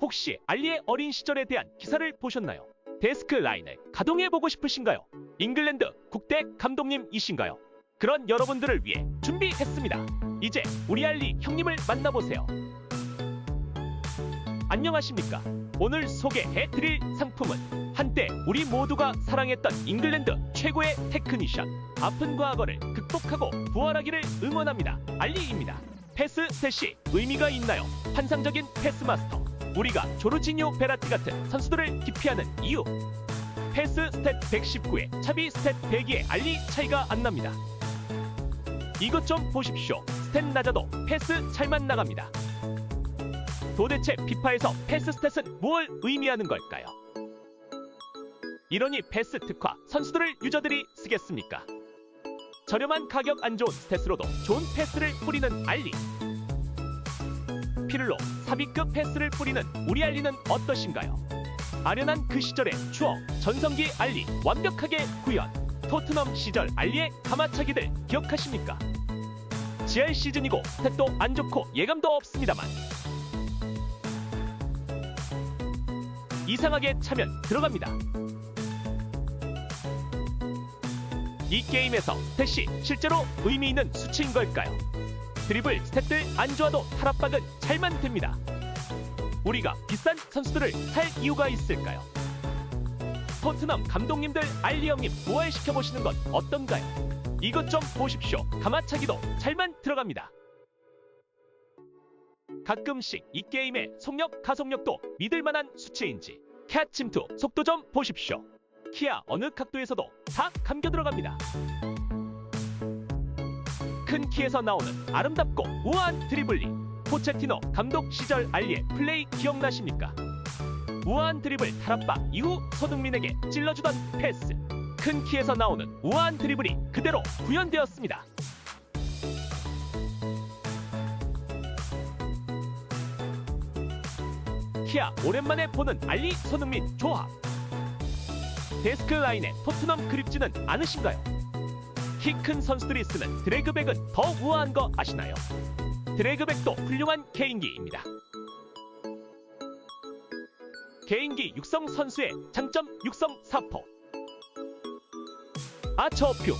혹시 알리의 어린 시절에 대한 기사를 보셨나요? 데스크 라인을 가동해보고 싶으신가요? 잉글랜드 국대 감독님이신가요? 그런 여러분들을 위해 준비했습니다. 이제 우리 알리 형님을 만나보세요. 안녕하십니까? 오늘 소개해드릴 상품은 한때 우리 모두가 사랑했던 잉글랜드 최고의 테크니션 아픈 과거를 극복하고 부활하기를 응원합니다. 알리입니다. 패스 셋이 의미가 있나요? 환상적인 패스 마스터 우리가 조르지니오 베라티 같은 선수들을 기피하는 이유 패스 스탯 119에 차비 스탯 102의 알리 차이가 안 납니다. 이것 좀 보십시오. 스탯 낮아도 패스 잘만 나갑니다. 도대체 피파에서 패스 스탯은 무엇을 의미하는 걸까요? 이러니 패스 특화 선수들을 유저들이 쓰겠습니까? 저렴한 가격 안 좋은 스탯으로도 좋은 패스를 뿌리는 알리. 피를로 사비급 패스를 뿌리는 우리 알리는 어떠신가요? 아련한 그 시절의 추억, 전성기 알리 완벽하게 구현. 토트넘 시절 알리의 가마차기들 기억하십니까? GR 시즌이고 스탯도 안 좋고 예감도 없습니다만 이상하게 차면 들어갑니다. 이 게임에서 스탯이 실제로 의미 있는 수치인 걸까요? 드리블 스탯들 안 좋아도 탈압박은 잘만 됩니다. 우리가 비싼 선수들을 살 이유가 있을까요? 토트넘 감독님들 알리 형님 부활시켜 보시는 건 어떤가요? 이것 좀 보십시오. 가마차기도 잘만 들어갑니다. 가끔씩 이 게임의 속력, 가속력도 믿을 만한 수치인지 캣 침투 속도 좀 보십시오. 키아 어느 각도에서도 다 감겨 들어갑니다. 큰 키에서 나오는 아름답고 우아한 드리블링. 포체티노 감독 시절 알리의 플레이 기억나십니까? 우아한 드리블 탈압박 이후 손흥민에게 찔러주던 패스. 큰 키에서 나오는 우아한 드리블이 그대로 구현되었습니다. 키아 오랜만에 보는 알리 손흥민 조합. 데스크 라인에 토트넘 그립지는 않으신가요? 키 큰 선수들이 쓰는 드래그백은 더 우아한 거 아시나요? 드래그백도 훌륭한 개인기입니다. 개인기 육성 선수의 장점 육성 사포. 아처퓨.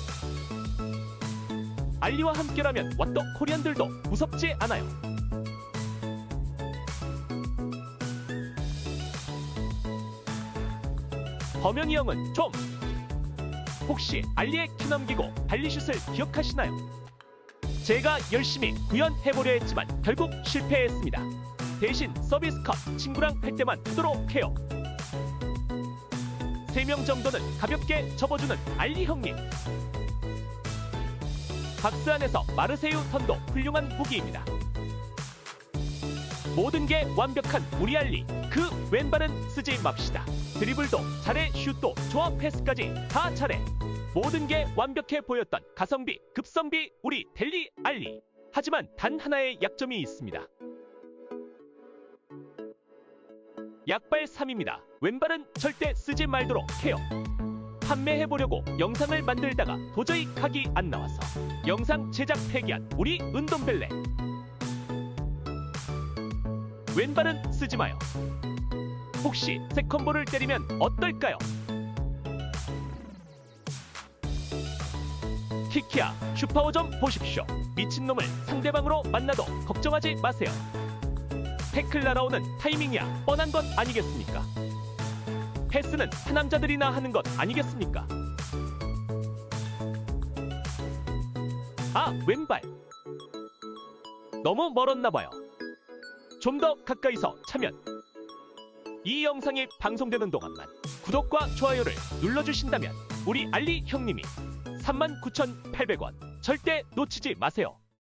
알리와 함께라면 왓더 코리안들도 무섭지 않아요. 범영이 형은 좀 혹시 알리의 키 넘기고 발리슛을 기억하시나요? 제가 열심히 구현해보려 했지만 결국 실패했습니다. 대신 서비스 컷 친구랑 할 때만 하도록 해요. 3명 정도는 가볍게 접어주는 알리 형님. 박스 안에서 마르세유 턴도 훌륭한 무기입니다. 모든 게 완벽한 우리 알리. 그 왼발은 쓰지 맙시다. 드리블도 잘해, 슛도 좋아, 패스까지 다 잘해. 모든 게 완벽해 보였던 가성비, 급성비 우리 델리 알리. 하지만 단 하나의 약점이 있습니다. 약발 3입니다. 왼발은 절대 쓰지 말도록 해요. 판매해보려고 영상을 만들다가 도저히 각이 안 나와서 영상 제작 폐기한 우리 은돈벨레. 왼발은 쓰지 마요. 혹시 세컨볼을 때리면 어떨까요? 키키야 슈파워 좀 보십시오. 미친놈을 상대방으로 만나도 걱정하지 마세요. 태클 날아오는 타이밍이야 뻔한 것 아니겠습니까? 패스는 하남자들이나 하는 것 아니겠습니까? 아 왼발 너무 멀었나 봐요. 좀 더 가까이서 차면 이 영상이 방송되는 동안만 구독과 좋아요를 눌러주신다면 우리 알리 형님이 39,800원 절대 놓치지 마세요.